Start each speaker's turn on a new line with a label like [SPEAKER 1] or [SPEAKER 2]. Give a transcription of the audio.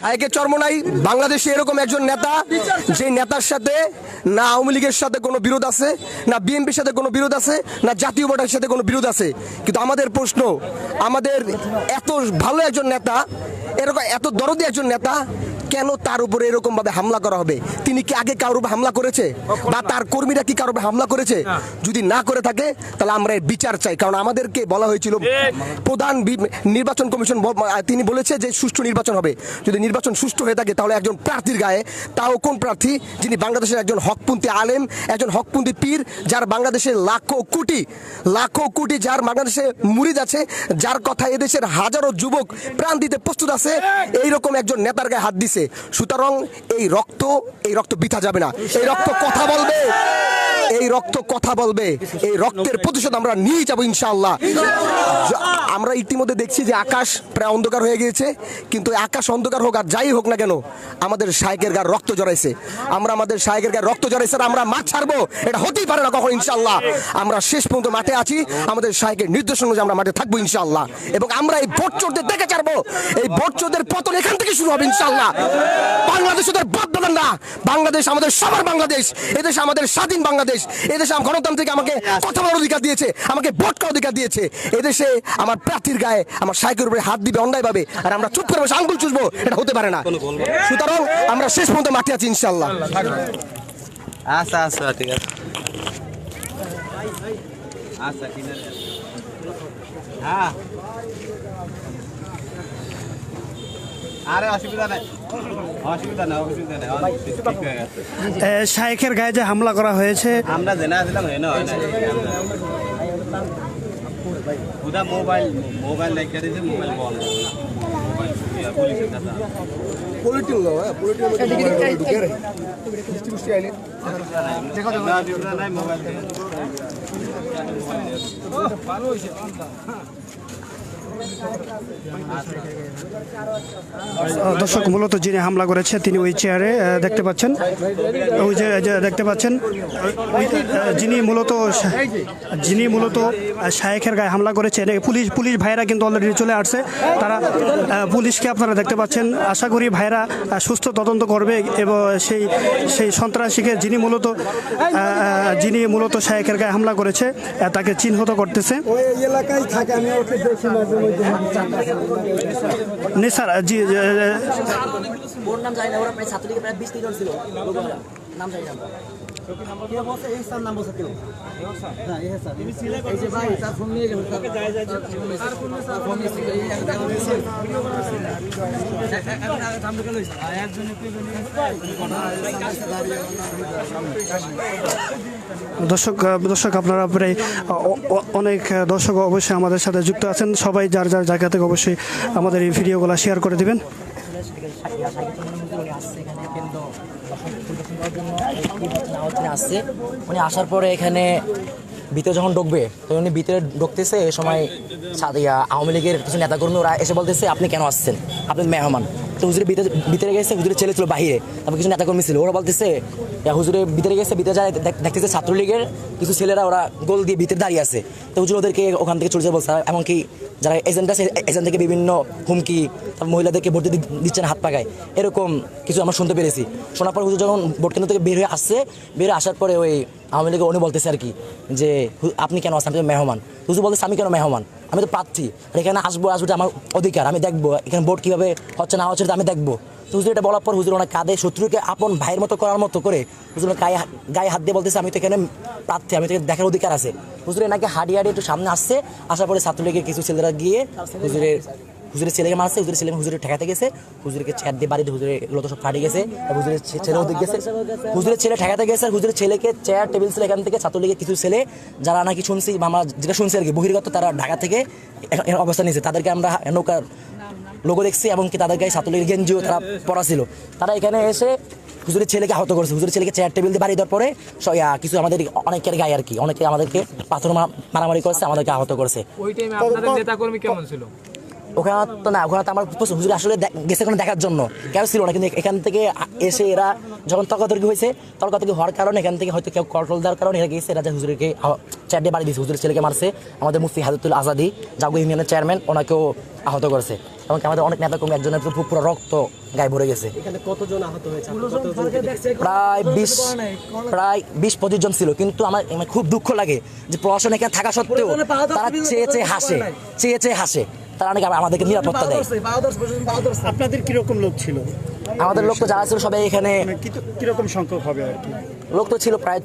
[SPEAKER 1] শায়েকের চর্মনাই, বাংলাদেশে এরকম একজন নেতা, যে নেতার সাথে না আওয়ামী লীগের সাথে কোনো বিরোধ আছে, না বিএনপির সাথে কোনো বিরোধ আছে, না জাতীয় পার্টির সাথে কোনো বিরোধ আছে। কিন্তু আমাদের প্রশ্ন, আমাদের এত ভালো একজন নেতা, এরকম এত দরদি একজন নেতা কেন তার উপরে এরকম ভাবে হামলা করা হবে? তিনি কি আগে কারোর উপর হামলা করেছে? বা তার কর্মীরা কি কারোর উপর হামলা করেছে? যদি না করে থাকে তাহলে আমরা বিচার চাই। কারণ আমাদেরকে বলা হয়েছিল প্রধান নির্বাচন কমিশন তিনি বলেছে যে সুষ্ঠু নির্বাচন হবে। যদি নির্বাচন সুষ্ঠু হয়ে থাকে তাহলে একজন প্রার্থীর গায়ে তাও কোন প্রার্থী? যিনি বাংলাদেশের একজন হকপন্থী আলেম একজন হকপন্থী পীর যার বাংলাদেশের লাখো কোটি লাখো কোটি যার বাংলাদেশে মুরিদ আছে যার কথা এদেশের হাজারো যুবক প্রাণ দিতে প্রস্তুত আছে এইরকম একজন নেতার গায়ে হাত দিছে সুতরাং এই রক্ত এই রক্ত বিথা যাবে না। এই রক্ত কথা বলবে। রক্ত কথা বলবে, এই রক্তের প্রতিশোধ আমরা নিয়ে যাব ইনশাআল্লাহ। আমরা ইতিমধ্যে দেখছি যে আকাশ প্রায় অন্ধকার হয়ে গিয়েছে, কিন্তু আকাশ অন্ধকার হোক আর যাই হোক না কেন, আমাদের শায়কের গায়ে রক্ত জড়াইছে। আমরা আমাদের শায়কের গায়ে রক্ত জড়াইছে আমরা মাঠ ছাড়বো, এটা হতেই পারে না কখন ইনশাআল্লাহ। আমরা শেষ পর্যন্ত মাঠে আছি, আমাদের শায়কের নির্দেশ অনুযায়ী আমরা মাঠে থাকব ইনশাল্লাহ এবং আমরা এই ভোট চোরদের দেখে ছাড়বো, এই ভোট চোরদের পতন এখান থেকে শুরু হবে ইনশাল্লাহ বাংলাদেশ ওদের বাদ না বাংলাদেশ আমাদের সবার বাংলাদেশ, এদেশে আমাদের স্বাধীন বাংলাদেশ। এদেশে আমার গণতান্ত্রিক আমাকে কথা বলার অধিকার দিয়েছে আমাকে ভোট করার অধিকার দিয়েছে। এদেশে আমার প্রার্থীর গায়ে আমার সাইকের উপরে হাত দিবে অন্যায় ভাবে আর আমরা চুপ করে বসে আঙ্গুল চুষবো এটা হতে পারে না। সুতরাং আমরা শেষ পর্যন্ত মাঠে আছি ইনশাল্লাহ
[SPEAKER 2] আচ্ছা আচ্ছা ঠিক আছে। আচ্ছা ঠিক আছে। হ্যাঁ আরে অসুবিধা নাই অসুবিধা নাই অসুবিধা নাই অনেক ঠিক হয়ে গেছে
[SPEAKER 3] এ, শায়েখের গায়ে যে হামলা করা হয়েছে?
[SPEAKER 2] আমরা জেনে আসলাম হেন হয় না ওটা মোবাইল মোবাইল লেখা দিয়েছে মোবাইল বন্ধ মোবাইল
[SPEAKER 3] দর্শক, মূলত যিনি হামলা করেছে, তিনি ওই চেয়ারে দেখতে পাচ্ছেন। ওই যে দেখতে পাচ্ছেন যিনি মূলত যিনি মূলত শায়েখের গায়ে হামলা করেছে পুলিশ পুলিশ ভাইরা কিন্তু অলরেডি চলে আসছে। তারা পুলিশকে আপনারা দেখতে পাচ্ছেন। আশা করি ভাইরা সুস্থ তদন্ত করবে এবং সেই সেই সন্ত্রাসীকে যিনি মূলত যিনি মূলত শায়েখের গায়ে হামলা করেছে তাকে চিহ্নিত করতেছে।
[SPEAKER 4] এলাকায় থাকে, আমি মধ্যে
[SPEAKER 3] নিসার জি
[SPEAKER 5] ওর নাম জানি না, ওরা প্রায় ছাত্রলীগের প্রায় বিশ তিনজন ছিল। নাম জানি না
[SPEAKER 3] দর্শক দর্শক, আপনারা প্রায় অনেক দর্শক অবশ্যই আমাদের সাথে যুক্ত আছেন। সবাই যার যার জায়গা থেকে অবশ্যই আমাদের এই ভিডিওগুলো শেয়ার করে দিবেন।
[SPEAKER 5] আসছে। উনি আসার পরে এখানে ভিতরে যখন ঢুকবে তখন উনি ভিতরে ঢুকতেছে এই সময় আওয়ামী লীগের কিছু নেতাকর্মী ওরা এসে বলতেছে, আপনি কেন আসছেন? আপনি মেহমান। তো হুজুরে ভিতরে গেছে, হুজুরের ছেলে ছিল বাহিরে। তারপর কিছু নেতাকর্মী ছিল ওরা বলতেছে হুজুরে ভিতরে গেছে, ভিতরে যায় দেখতেছে ছাত্রলীগের কিছু ছেলেরা ওরা গোল দিয়ে ভিতরে দাঁড়িয়ে আছে। তো হুজুর ওদেরকে ওখান থেকে চলে যাবে বলছে, এমনকি যারা এজেন্ট আছে, এজেন্ট থেকে বিভিন্ন হুমকি, তারপর মহিলাদেরকে ভোট দিতে দিচ্ছে না হাত পাকায়, এরকম কিছু আমরা শুনতে পেরেছি। শোনার পর হুজুর যখন ভোট কেন্দ্র থেকে বের হয়ে আসছে, বের হয়ে আসার পরে ওই আওয়ামী লীগের উনি বলতেছে আর কি যে আপনি কেন আসেন আপনি মেহমান। হুজুর বলতেছে, আমি কেন মেহমান? আমি তো প্রার্থী। আর এখানে আসব আসব আমার অধিকার। আমি দেখব এখানে ভোট কীভাবে হচ্ছে না হচ্ছে আমি দেখব। তো হুজুর এটা বলার পর হুজুর অনেক কাঁদে শত্রুকে আপন ভাইয়ের মতো করার মতো করে হুজুর গায়ে গায়ে হাত দিয়ে বলতেছে, আমি তো এখানে প্রার্থী, আমি তো দেখার অধিকার আছে। হুজুর নাকি হাঁড়ি হাঁড়ি একটু সামনে আসছে, আসার পরে ছাত্রলীগের কিছু ছেলেরা গিয়ে হুজুরের হুজুরের ছেলেকে মারছে হুজুরের ছেলে হুজুরের ঠেকাতে গেছে হুজুরকে চেয়ার দিয়ে বাড়িতে হুজুরের লত সব ফাটে গেছে আর হুজুরের ছেলে ওদিকে গেছে। হুজুরের ছেলে ঠেকাতে গেছে আর হুজুরের ছেলেকে চেয়ার টেবিল ছিল এখান থেকে ছাত্র ছাত্রলীগের কিছু ছেলে যারা নাকি শুনছি বা আমরা যেটা শুনছি আর কি বহির্গত তারা ঢাকা থেকে অবস্থান নিয়েছে। তাদেরকে আমরা নৌকার লোগো দেখছি এবং কি তাদের গায়ে ছাত্রলীগের গেঞ্জিও তারা পড়া ছিল তারা এখানে এসে হুজুরের ছেলেকে আহত করেছে। হুজুরের ছেলেকে চেয়ার টেবিল দিয়ে বাড়ি দেওয়ার পরে কিছু আমাদের অনেকের গায়ে আর কি। অনেকে আমাদেরকে পাথর মারামারি করেছে আমাদেরকে আহত করেছে।
[SPEAKER 6] ওই টাইমে আপনাদের নেতাকর্মী কেমন ছিল?
[SPEAKER 5] ওখানে তো না ওখানে তো আমার প্রচুর হুজুর আসলে গেছে কোনো দেখার জন্য। কেউ ছিল না কিন্তু এখান থেকে এসে এরা যখন তর্কাতর্কি হয়েছে তর্কাতর্কি হওয়ার কারণে এখান থেকে হয়তো কেউ কন্ট্রোল দেওয়ার কারণে এরা গেছে এরা যে হুজুরকে চারটে বাড়ি দিয়েছে হুজুরের ছেলেকে মারছে। আমাদের মুফতি হাজতুল আজাদি জাগো ইউনিয়নের চেয়ারম্যান ওনাকেও আহত করেছে। এবং আমাদের অনেক নেতা কর্মী একজনের পুরো পুরো রক্ত গায়ে ভরে গেছে। প্রায় বিশ প্রায় বিশ পঁচিশ জন ছিল কিন্তু আমার আমার খুব দুঃখ লাগে যে প্রশাসন এখানে থাকা সত্ত্বেও তারা চেয়ে চেয়ে হাসে চেয়ে চেয়ে হাসে। তারা নাকি আমাদেরকে নিরাপত্তা দেয়।
[SPEAKER 3] আপনাদের কীরকম লোক ছিল?
[SPEAKER 5] আমাদের লোক তো যারা ছিল সবাই এখানে
[SPEAKER 3] কীরকম সংখ্যক হবে আর কি?
[SPEAKER 5] লোক তো ছিল প্রায়